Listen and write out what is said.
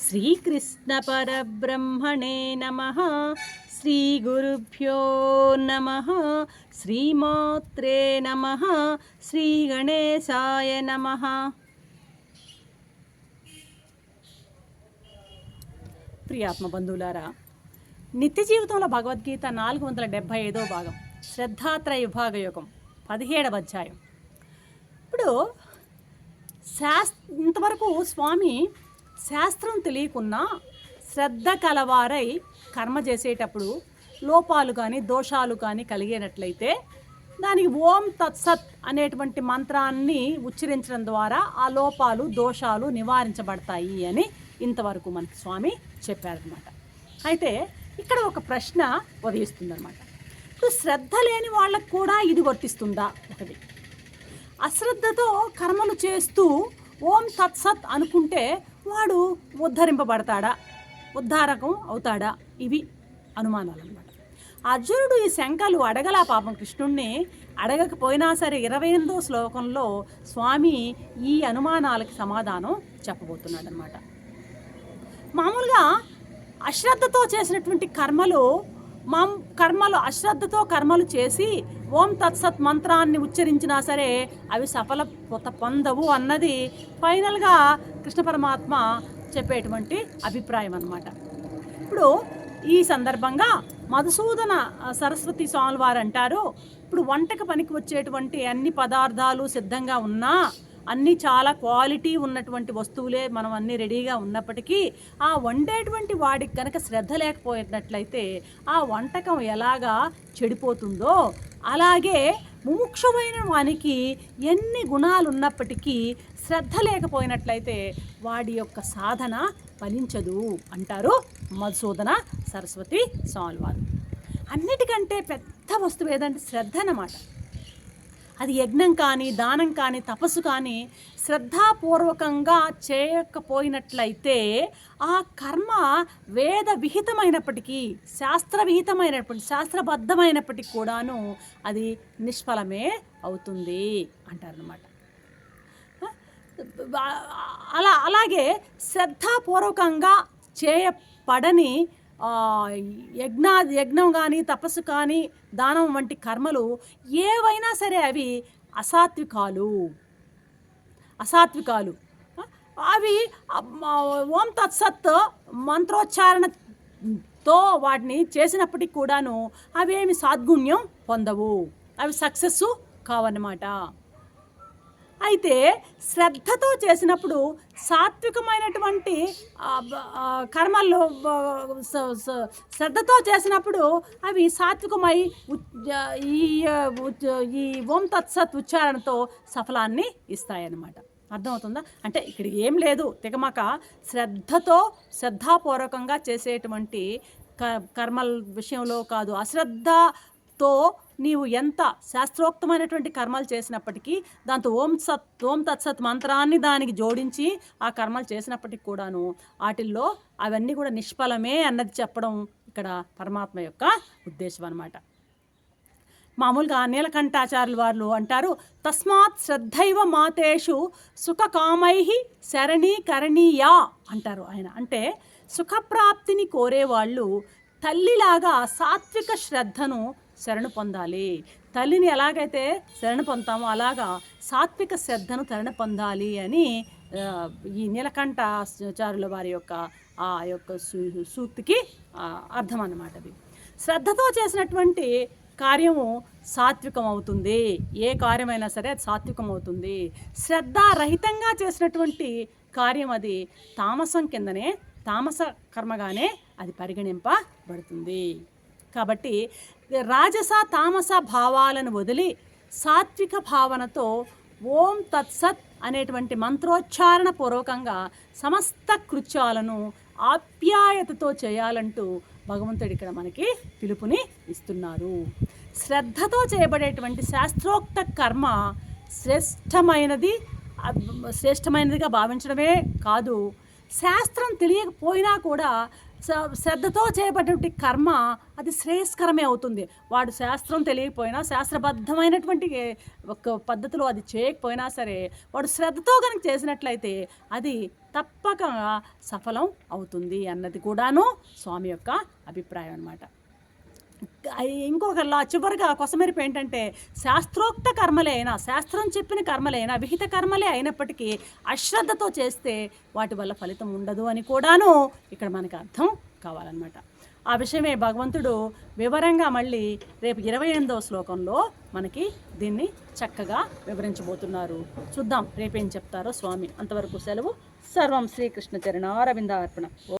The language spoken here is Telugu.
శ్రీకృష్ణ పరబ్రహ్మణే నమ శ్రీ గురుభ్యో నమ శ్రీమాత్రే నమ శ్రీ గణేశాయ నమ ప్రియాత్మ బంధువులారా నిత్య జీవితంలో భగవద్గీత నాలుగు వందల డెబ్భై ఐదో భాగం శ్రద్ధాత్రయ విభాగ యోగం పదిహేడవ అధ్యాయం. ఇప్పుడు శాస్ ఇంతవరకు స్వామి శాస్త్రం తెలియకున్నా శ్రద్ధ కలవారై కర్మ చేసేటప్పుడు లోపాలు కానీ దోషాలు కానీ కలిగేటట్లయితే దానికి ఓం తత్సత్ అనేటువంటి మంత్రాన్ని ఉచ్చరించడం ద్వారా ఆ లోపాలు దోషాలు నివారించబడతాయి అని ఇంతవరకు మనకి స్వామి చెప్పారనమాట అయితే ఇక్కడ ఒక ప్రశ్న ఉదయిస్తుందన్నమాట. ఇప్పుడు శ్రద్ధ లేని వాళ్ళకు కూడా ఇది వర్తిస్తుందా? ఒకటి. అశ్రద్ధతో కర్మలు చేస్తూ ఓం తత్సత్ అనుకుంటే వాడు ఉద్ధరింపబడతాడా? ఉద్ధారకం అవుతాడా? ఇవి అనుమానాలు అనమాట అర్జునుడు ఈ శంకలు అడగలా పాపం కృష్ణుణ్ణి. అడగకపోయినా సరే ఇరవై ఎనిమిదో శ్లోకంలో స్వామి ఈ అనుమానాలకి సమాధానం చెప్పబోతున్నాడు అనమాట మామూలుగా అశ్రద్ధతో చేసినటువంటి కర్మలు మం కర్మలు అశ్రద్ధతో కర్మలు చేసి ఓం తత్సత్ మంత్రాన్ని ఉచ్చరించినా సరే అవి సఫల పొత- పొందవు అన్నది ఫైనల్గా కృష్ణ పరమాత్మ చెప్పేటువంటి అభిప్రాయం అన్నమాట. ఇప్పుడు ఈ సందర్భంగా మధుసూదన సరస్వతి స్వామి వారు అంటారు ఇప్పుడు వంటకు పనికి వచ్చేటువంటి అన్ని పదార్థాలు సిద్ధంగా ఉన్నా అన్నీ చాలా క్వాలిటీ ఉన్నటువంటి వస్తువులే మనం అన్నీ రెడీగా ఉన్నప్పటికీ ఆ వండేటువంటి వాడికి కనుక శ్రద్ధ లేకపోయినట్లయితే ఆ వంటకం ఎలాగా చెడిపోతుందో అలాగే ముముక్షమైన వానికి ఎన్ని గుణాలు ఉన్నప్పటికీ శ్రద్ధ లేకపోయినట్లయితే వాడి యొక్క సాధన ఫలించదు అంటారు మధుసూదన సరస్వతి స్వామి వారు అన్నిటికంటే పెద్ద వస్తువు ఏదంటే శ్రద్ధ అన్నమాట. అది యజ్ఞం కానీ దానం కానీ తపస్సు కానీ శ్రద్ధాపూర్వకంగా చేయకపోయినట్లయితే ఆ కర్మ వేద విహితమైనప్పటికీ శాస్త్ర విహితమైనప్పటికీ శాస్త్రబద్ధమైనప్పటికీ కూడాను అది నిష్ఫలమే అవుతుంది అంటారనమాట అలా అలాగే శ్రద్ధాపూర్వకంగా చేయపడని యజ్ఞ యజ్ఞం కానీ తపస్సు కానీ దానం వంటి కర్మలు ఏవైనా సరే అవి అసాత్వికాలు. అసాత్వికాలు. అవి ఓం తత్సత్ మంత్రోచ్చారణతో వాటిని చేసినప్పటికి కూడాను అవి ఏమి సద్గుణ్యం పొందవు. అవి సక్సెస్ కావన్నమాట. అయితే శ్రద్ధతో చేసినప్పుడు సాత్వికమైనటువంటి కర్మల్లో శ్రద్ధతో చేసినప్పుడు అవి సాత్వికమై ఈ ఈ ఓం తత్సత్ ఉచ్చారణతో సఫలాన్ని ఇస్తాయన్నమాట. అర్థమవుతుందా? అంటే ఇక్కడ ఏం లేదు. తిగమక శ్రద్ధతో శ్రద్ధాపూర్వకంగా చేసేటువంటి క కర్మల విషయంలో కాదు. అశ్రద్ధతో నీవు ఎంత శాస్త్రోక్తమైనటువంటి కర్మలు చేసినప్పటికీ దాంతో ఓం సత్ ఓం తత్సత్ మంత్రాన్ని దానికి జోడించి ఆ కర్మలు చేసినప్పటికి కూడాను వాటిల్లో అవన్నీ కూడా నిష్ఫలమే అన్నది చెప్పడం ఇక్కడ పరమాత్మ యొక్క ఉద్దేశం అన్నమాట. మామూలుగా నీలకంఠాచార్యుల వారు అంటారు తస్మాత్ శ్రద్ధైవ మాతేషు సుఖకామై శరణీకరణీయా అంటారు ఆయన. అంటే సుఖప్రాప్తిని కోరేవాళ్ళు తల్లిలాగా సాత్విక శ్రద్ధను శరణు పొందాలి. తల్లిని ఎలాగైతే శరణ పొందుతామో అలాగా సాత్విక శ్రద్ధను శరణు పొందాలి అని ఈ ఈ నీలకంఠాచార్యుల వారి యొక్క ఆ యొక్క సూ- సూక్తికి అర్థం అన్నమాట అది. శ్రద్ధతో చేసినటువంటి కార్యము సాత్వికం అవుతుంది ఏ కార్యమైనా సరే అది సాత్వికం అవుతుంది శ్రద్ధారహితంగా చేసినటువంటి కార్యం అది తామసం కిందనే తామస కర్మగానే అది పరిగణింపబడుతుంది. కాబట్టి రాజస తామస భావాలను వదిలి సాత్విక భావనతో ఓం తత్సత్ అనేటువంటి మంత్రోచ్చారణ పూర్వకంగా సమస్త కృత్యాలను ఆప్యాయతతో చేయాలంటూ భగవంతుడు ఇక్కడ మనకి పిలుపుని ఇస్తున్నారు. శ్రద్ధతో చేయబడేటువంటి శాస్త్రోక్త కర్మ శ్రేష్టమైనది శ్రేష్టమైనదిగా భావించడమే కాదు శాస్త్రం తెలియకపోయినా కూడా శ్రద్ధతో చేయబడినటువంటి కర్మ అది శ్రేయస్కరమే అవుతుంది. వాడు శాస్త్రం తెలియకపోయినా శాస్త్రబద్ధమైనటువంటి ఒక పద్ధతిలో అది చేయకపోయినా సరే వాడు శ్రద్ధతో కనుక చేసినట్లయితే అది తప్పక సఫలం అవుతుంది అన్నది కూడాను స్వామి యొక్క అభిప్రాయం అన్నమాట. ఇంకొక చివరిగా కొసమెరుపు ఏంటంటే శాస్త్రోక్త కర్మలే అయినా శాస్త్రం చెప్పిన కర్మలే అయినా విహిత కర్మలే అయినప్పటికీ అశ్రద్ధతో చేస్తే వాటి వల్ల ఫలితం ఉండదు అని కూడాను ఇక్కడ మనకు అర్థం కావాలన్నమాట. ఆ విషయమే భగవంతుడు వివరంగా మళ్ళీ రేపు ఇరవై ఎనిమిదవ శ్లోకంలో మనకి దీన్ని చక్కగా వివరించబోతున్నారు. చూద్దాం రేపేం చెప్తారో స్వామి. అంతవరకు సెలవు. సర్వం శ్రీకృష్ణ చరణారవింద అర్పణ